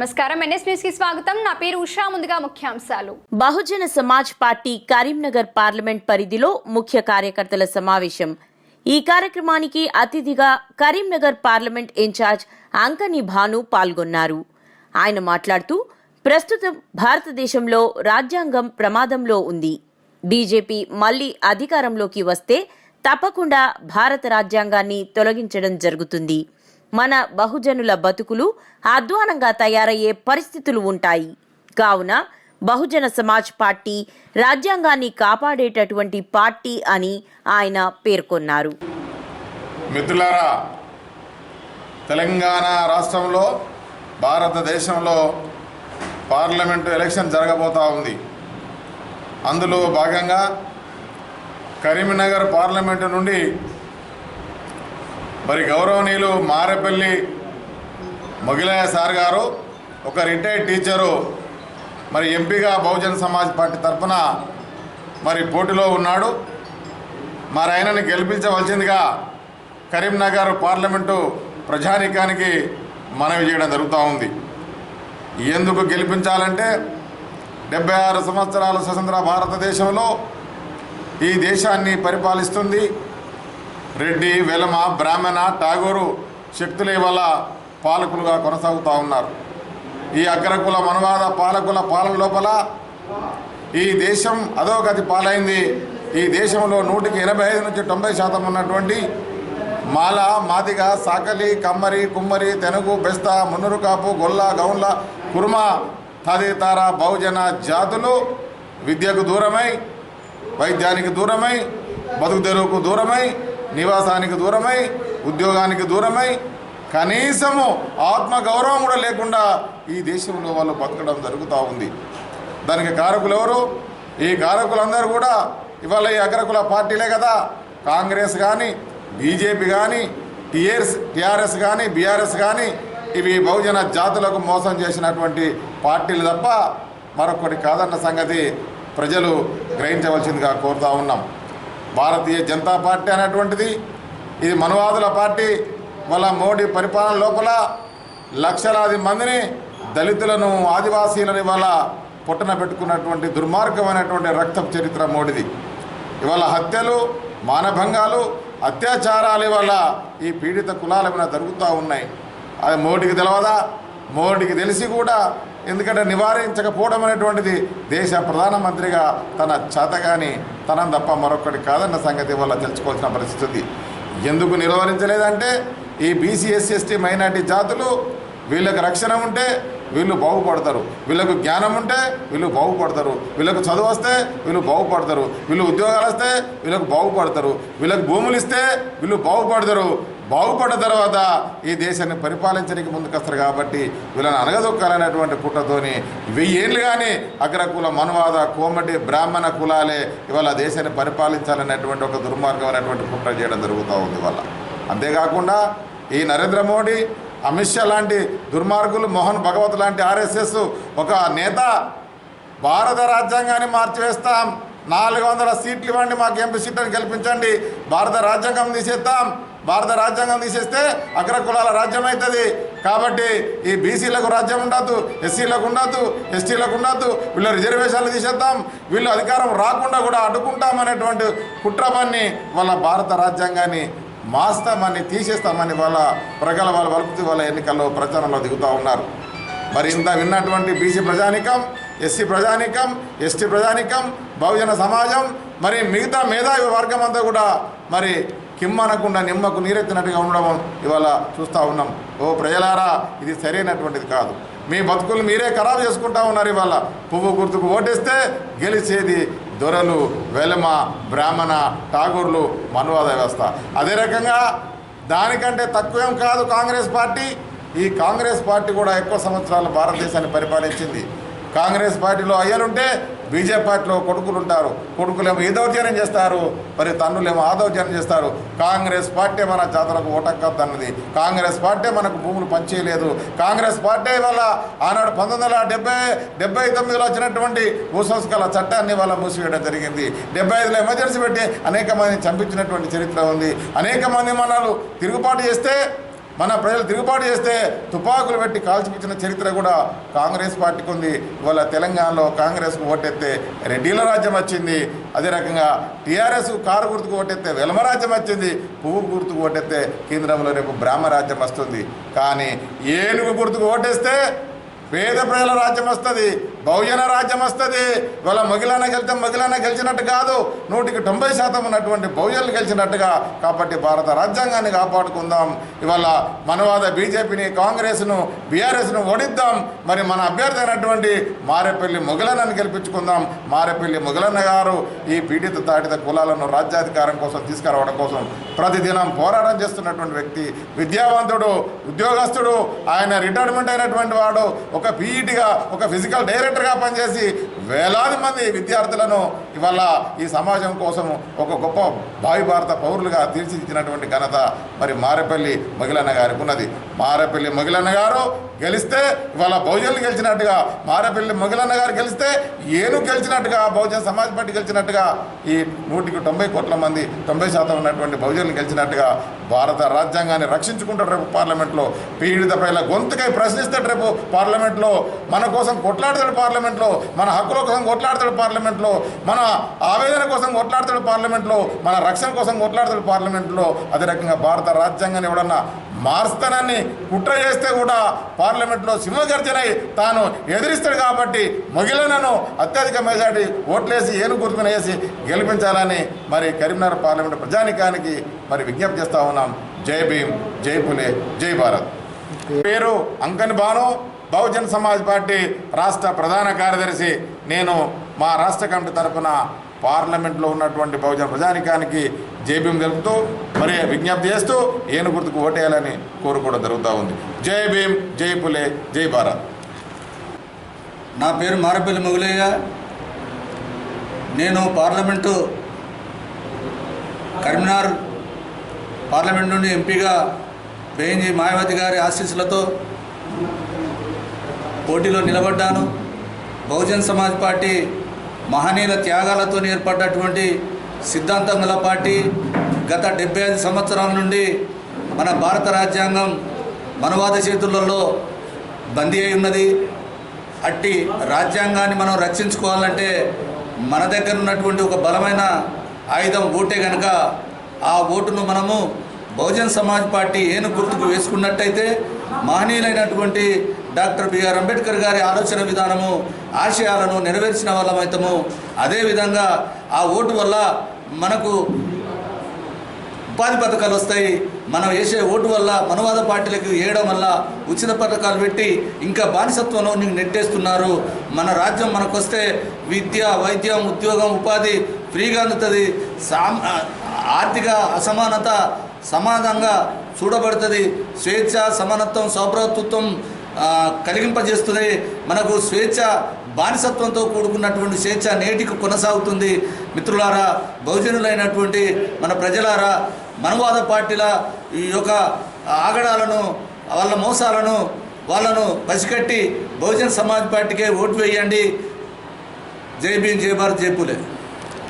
నమస్కారం. ఎన్ఎస్ న్యూస్కి స్వాగతం. నా పేరు ఉషా. ముందుగా ముఖ్యాంశాలు. బహుజన సమాజ్ పార్టీ కరీంనగర్ పార్లమెంట్ పరిధిలో ముఖ్య కార్యకర్తల సమావేశం. ఈ కార్యక్రమానికి అతిథిగా కరీంనగర్ పార్లమెంట్ ఇన్ఛార్జ్ అంకని భాను పాల్గొన్నారు. ఆయన మాట్లాడుతూ ప్రస్తుతం భారతదేశంలో రాజ్యాంగం ప్రమాదంలో ఉంది. బీజేపీ మళ్ళీ అధికారంలోకి వస్తే తప్పకుండా భారత రాజ్యాంగాన్ని తొలగించడం జరుగుతుంది. మన బహుజనుల బతుకులు అధ్వానంగా తయారయ్యే పరిస్థితులు ఉంటాయి. కావున బహుజన సమాజ్ పార్టీ రాజ్యాంగాన్ని కాపాడేటటువంటి పార్టీ అని ఆయన పేర్కొన్నారు. మిత్రులారా తెలంగాణ రాష్ట్రంలో భారతదేశంలో పార్లమెంటు ఎలక్షన్ జరగబోతూ ఉంది. అందులో భాగంగా కరీంనగర్ పార్లమెంటు నుండి మరి గౌరవనీయులు మారేపల్లి మొగిలయ్య సార్ గారు ఒక రిటైర్డ్ టీచరు మరి ఎంపీగా బహుజన సమాజ్ పార్టీ తరఫున మరి పోటీలో ఉన్నాడు. మరి ఆయనని గెలిపించవలసిందిగా కరీంనగర్ పార్లమెంటు ప్రజానీకానికి మనవి చేయడం జరుగుతూ ఉంది. ఎందుకు గెలిపించాలంటే డెబ్బై ఆరు సంవత్సరాల స్వతంత్ర భారతదేశంలో ఈ దేశాన్ని పరిపాలిస్తుంది. రెడ్డి వెలమ బ్రాహ్మణ ఠాగూరు శక్తుల వల్ల పాలకులుగా కొనసాగుతూ ఉన్నారు. ఈ అగ్రకుల మనవాద పాలకుల పాలన లోపల ఈ దేశం అధోగతి పాలైంది. ఈ దేశంలో నూటికి ఎనభై ఐదు నుంచి తొంభై శాతం ఉన్నటువంటి మాల మాదిగ సాకలి కమ్మరి కుమ్మరి తెనుగు బెస్త మున్నురు కాపు గొల్ల గౌన్ల కుర్మ తదితర బహుజన జాతులు విద్యకు దూరమై వైద్యానికి దూరమై బతుకు తెరువుకు దూరమై నివాసానికి దూరమై ఉద్యోగానికి దూరమై కనీసము ఆత్మగౌరవం కూడా లేకుండా ఈ దేశంలో వాళ్ళు బతకడం జరుగుతూ ఉంది. దానికి కారకులు ఎవరు? ఈ కారకులందరూ కూడా ఇవాళ ఈ అగ్రకుల పార్టీలే కదా. కాంగ్రెస్ కానీ బీజేపీ కానీ టీఆర్ఎస్ టీఆర్ఎస్ కానీ బీఆర్ఎస్ కానీ ఇవి బహుజన జాతులకు మోసం చేసినటువంటి పార్టీలు తప్ప మరొకటి కాదన్న సంగతి ప్రజలు గ్రహించవలసిందిగా కోరుతా ఉన్నాం. భారతీయ జనతా పార్టీ అనేటువంటిది ఇది మనువాదుల పార్టీ. వల్ల మోడీ పరిపాలన లోపల లక్షలాది మందిని దళితులను ఆదివాసీలను ఇవాళ పుట్టన పెట్టుకున్నటువంటి దుర్మార్గమైనటువంటి రక్త చరిత్ర మోడీది. ఇవాళ హత్యలు మానభంగాలు అత్యాచారాలు ఇవాళ ఈ పీడిత కులాల మీద జరుగుతూ ఉన్నాయి. అది మోడీకి తెలవదా? మోడీకి తెలిసి కూడా ఎందుకంటే నివారించకపోవడం అనేటువంటిది దేశ ప్రధానమంత్రిగా తన చేతగాని తనం తప్ప మరొకటి కాదన్న సంగతి వల్ల తెలుసుకోవాల్సిన పరిస్థితి. ఉంది ఎందుకు నిర్వహించలేదంటే ఈ బీసీ ఎస్సీ ఎస్టీ మైనార్టీ జాతులు వీళ్ళకి రక్షణ ఉంటే వీళ్ళు బాగుపడతారు. వీళ్ళకు జ్ఞానం ఉంటే వీళ్ళు బాగుపడతారు. వీళ్ళకు చదువు వస్తే వీళ్ళు బాగుపడతారు. వీళ్ళు ఉద్యోగాలు వస్తే వీళ్ళకు బాగుపడతారు. వీళ్ళకు భూములు ఇస్తే వీళ్ళు బాగుపడతారు. బాగుపడ్డ తర్వాత ఈ దేశాన్ని పరిపాలించడానికి ముందుకొస్తారు కాబట్టి వీళ్ళని అనగదొక్కాలనేటువంటి పుట్టతోని వెయ్యేళ్ళు కానీ అగ్రకుల మనువాద కోమటి బ్రాహ్మణ కులాలే ఇవాళ దేశాన్ని పరిపాలించాలనేటువంటి ఒక దుర్మార్గం అనేటువంటి పుట్ట చేయడం జరుగుతూ ఉంది వాళ్ళ అంతేకాకుండా ఈ నరేంద్ర మోడీ అమిత్ షా లాంటి దుర్మార్గులు మోహన్ భగవత్ లాంటి ఆర్ఎస్ఎస్ ఒక నేత భారత రాజ్యాంగాన్ని మార్చివేస్తాం. నాలుగు వందల సీట్లు ఇవ్వండి మాకు ఎంపీ సీట్లను గెలిపించండి. భారత రాజ్యాంగం తీసేస్తాం. భారత రాజ్యాంగం తీసేస్తే అగ్ర కులాల రాజ్యం అవుతుంది. కాబట్టి ఈ బీసీలకు రాజ్యం ఉండదు ఎస్సీలకు ఉండదు ఎస్టీలకు ఉండదు. వీళ్ళ రిజర్వేషన్లు తీసేద్దాం. వీళ్ళు అధికారం రాకుండా కూడా అడ్డుకుంటామనేటువంటి కుట్రపన్ని వాళ్ళ భారత రాజ్యాంగాన్ని మాస్తామని తీసేస్తామని వాళ్ళ ప్రగల వాళ్ళ వలుపుతూ వాళ్ళ ఎన్నికల్లో ప్రచారంలో దిగుతూ ఉన్నారు. మరి ఇంత విన్నటువంటి బీసీ ప్రజానికం ఎస్సీ ప్రజానికం ఎస్టీ ప్రజానికం బహుజన సమాజం మరి మిగతా మేధావి వర్గం అంతా కూడా మరి కిమ్మనకుండా నిమ్మకు నీరెత్తినట్టుగా ఉండడం ఇవాళ చూస్తూ ఉన్నాం. ఓ ప్రజలారా ఇది సరైనటువంటిది కాదు. మీ బతుకులు మీరే ఖరాబ్ చేసుకుంటా ఉన్నారు ఇవాళ. పువ్వు గుర్తుకు ఓటేస్తే గెలిచేది దొరలు వెలమ బ్రాహ్మణ ఠాగూర్లు మనువాద వ్యవస్థ. అదే రకంగా దానికంటే తక్కువేం కాదు కాంగ్రెస్ పార్టీ. ఈ కాంగ్రెస్ పార్టీ కూడా ఎక్కువ సంవత్సరాలు భారతదేశాన్ని పరిపాలించింది. కాంగ్రెస్ పార్టీలో అయ్యలుంటే బీజేపీ పార్టీలో కొడుకులు ఉంటారు. కొడుకులేమో ఈ దౌర్జన్యం చేస్తారు. మరి తన్నులేమో ఆ దౌర్జన్యం చేస్తారు. కాంగ్రెస్ పార్టీ మన జాతరకు ఓటక్కద్దన్నది. కాంగ్రెస్ పార్టీ మనకు భూములు పంచేయలేదు. కాంగ్రెస్ పార్టీ వల్ల ఆనాడు పంతొమ్మిది వందల డెబ్బై డెబ్బై తొమ్మిదిలో వచ్చినటువంటి భూసంస్కరణ చట్టాన్ని వల్ల మూసివేయడం జరిగింది. డెబ్బై ఐదులో ఎమర్జెన్సీ పెట్టి అనేక మందిని చంపించినటువంటి చరిత్ర ఉంది. అనేక మంది మనలు తిరుగుబాటు చేస్తే మన ప్రజలు తిరుగుబాటు చేస్తే తుపాకులు పెట్టి కాల్చిపించిన చరిత్ర కూడా కాంగ్రెస్ పార్టీకి ఉంది. ఇవాళ తెలంగాణలో కాంగ్రెస్కు ఓటెత్తే రెడ్డిల రాజ్యం వచ్చింది. అదే రకంగా టీఆర్ఎస్ కారు గుర్తుకు ఓటెత్తే వెలమ రాజ్యం వచ్చింది. పువ్వు గుర్తుకు ఓటెత్తే కేంద్రంలో రేపు బ్రాహ్మ రాజ్యం వస్తుంది. కానీ ఏనుగు గుర్తుకు ఓటేస్తే పేద ప్రజల రాజ్యం వస్తుంది. బహుజన రాజ్యం వస్తుంది. ఇవాళ మగిలాన గెలితే మగిలాన గెలిచినట్టు కాదు. నూటికి తొంభై శాతం ఉన్నటువంటి బహుజనులు గెలిచినట్టుగా కాబట్టి భారత రాజ్యాంగాన్ని కాపాడుకుందాం. ఇవాళ మనవాద బీజేపీని కాంగ్రెస్ను బీఆర్ఎస్ను ఓడిద్దాం. మరి మన అభ్యర్థి అయినటువంటి మారేపల్లి మొగలన్నని గెలిపించుకుందాం. మారేపల్లి మొగలన్న గారు ఈ పీడిత తాడిత కులాలను రాజ్యాధికారం కోసం తీసుకురావడం కోసం ప్రతిదినం పోరాటం చేస్తున్నటువంటి వ్యక్తి విద్యావంతుడు ఉద్యోగస్తుడు. ఆయన రిటైర్మెంట్ అయినటువంటి వాడు. ఒక పీఈటీగా ఒక ఫిజికల్ డైరెక్టర్గా పనిచేసి వేలాది మంది విద్యార్థులను ఇవాళ ఈ సమాజం కోసం ఒక గొప్ప భావి భారత పౌరులుగా తీర్చిదిద్దినటువంటి ఘనత మరి మారేపల్లి మగిలన్న గారికి ఉన్నది మారేపల్లి మగిలన్న గారు గెలిస్తే ఇవాళ బహుజనులు గెలిచినట్టుగా మారేపల్లి మొగలన్న గారు గెలిస్తే ఏను గెలిచినట్టుగా బహుజన సమాజ్ పార్టీ గెలిచినట్టుగా ఈ నూటికి తొంభై కోట్ల మంది తొంభై శాతం ఉన్నటువంటి బహుజనులు గెలిచినట్టుగా భారత రాజ్యాంగాన్ని రక్షించుకుంటాడు రేపు పార్లమెంట్లో. పీడిత ప్రజల గొంతుకై ప్రశ్నిస్తాడు రేపు పార్లమెంట్లో. మన కోసం కొట్లాడతాడు పార్లమెంట్లో. మన హక్కుల కోసం కొట్లాడతాడు పార్లమెంట్లో. మన ఆవేదన కోసం కొట్లాడతాడు పార్లమెంట్లో. మన రక్షణ కోసం కొట్లాడతాడు పార్లమెంట్లో. అదే రకంగా భారత రాజ్యాంగాన్ని ఎవడన్నా మారుస్తానని కుట్ర చేస్తే కూడా పార్లమెంట్లో సింహగర్జనై తాను ఎదిరిస్తాడు కాబట్టి మహిళలను అత్యధిక మెజార్టీ ఓట్లేసి ఏను గుర్తున వేసి గెలిపించాలని మరి కరీంనగర్ పార్లమెంట్ ప్రజానికానికి మరి విజ్ఞప్తి చేస్తా ఉన్నాం. జై భీమ్ జై పులే జై భారత్. పేరు అంకన్ భాను బహుజన్ సమాజ్ పార్టీ రాష్ట్ర ప్రధాన కార్యదర్శి. నేను మా రాష్ట్ర కమిటీ తరపున పార్లమెంట్లో ఉన్నటువంటి బహుజన ప్రజానికానికి జేబీఎం తెలుపుతూ మరి విజ్ఞప్తి చేస్తూ ఏను గుర్తుకు ఓటేయాలని కోరుకోవడం జరుగుతూ ఉంది. జై భీమ్ జై పులే జై భారత్. నా పేరు మారపల్లి మొగులయ్య. నేను పార్లమెంటు కరీంనగర్ పార్లమెంట్ నుండి ఎంపీగా బేంజీ మాయావతి గారి ఆశీస్సులతో పోటీలో నిలబడ్డాను. బహుజన్ సమాజ్ పార్టీ మహనీయుల త్యాగాలతో ఏర్పడ్డటువంటి సిద్ధాంతం గల పార్టీ గత డెబ్బై ఐదు సంవత్సరాల నుండి మన భారత రాజ్యాంగం మనవాద చేతులలో బందీ అయి ఉన్నది. అట్టి రాజ్యాంగాన్ని మనం రక్షించుకోవాలంటే మన దగ్గర ఉన్నటువంటి ఒక బలమైన ఆయుధం ఓటే కనుక ఆ ఓటును మనము బహుజన్ సమాజ్ పార్టీ ఏను గుర్తుకు వేసుకున్నట్టయితే మహనీయులైనటువంటి డాక్టర్ బిఆర్ అంబేద్కర్ గారి ఆలోచన విధానము ఆశయాలను నెరవేర్చిన వాళ్ళమైతము. అదేవిధంగా ఆ ఓటు వల్ల మనకు ఉపాధి పథకాలు వస్తాయి. మనం వేసే ఓటు వల్ల మనవాద పార్టీలకు వేయడం వల్ల ఉచిత పథకాలు పెట్టి ఇంకా బానిసత్వంలో నీకు నెట్టేస్తున్నారు. మన రాజ్యం మనకు వస్తే విద్య వైద్యం ఉద్యోగం ఉపాధి ఫ్రీగా అందుతుంది. ఆర్థిక అసమానత సమానంగా చూడబడుతుంది. స్వేచ్ఛ సమానత్వం సౌభ్రతత్వం కలిగింపజేస్తుంది. మనకు స్వేచ్ఛ బానిసత్వంతో కూడుకున్నటువంటి స్వేచ్ఛ నేటికి కొనసాగుతుంది. మిత్రులారా బహుజనులైనటువంటి మన ప్రజలారా మనవాద పార్టీల ఈ యొక్క ఆగడాలను వాళ్ళ మోసాలను వాళ్ళను పసికట్టి బహుజన్ సమాజ్ పార్టీకే ఓటు వేయండి. జై భీం జై భారత్ జై పూలే.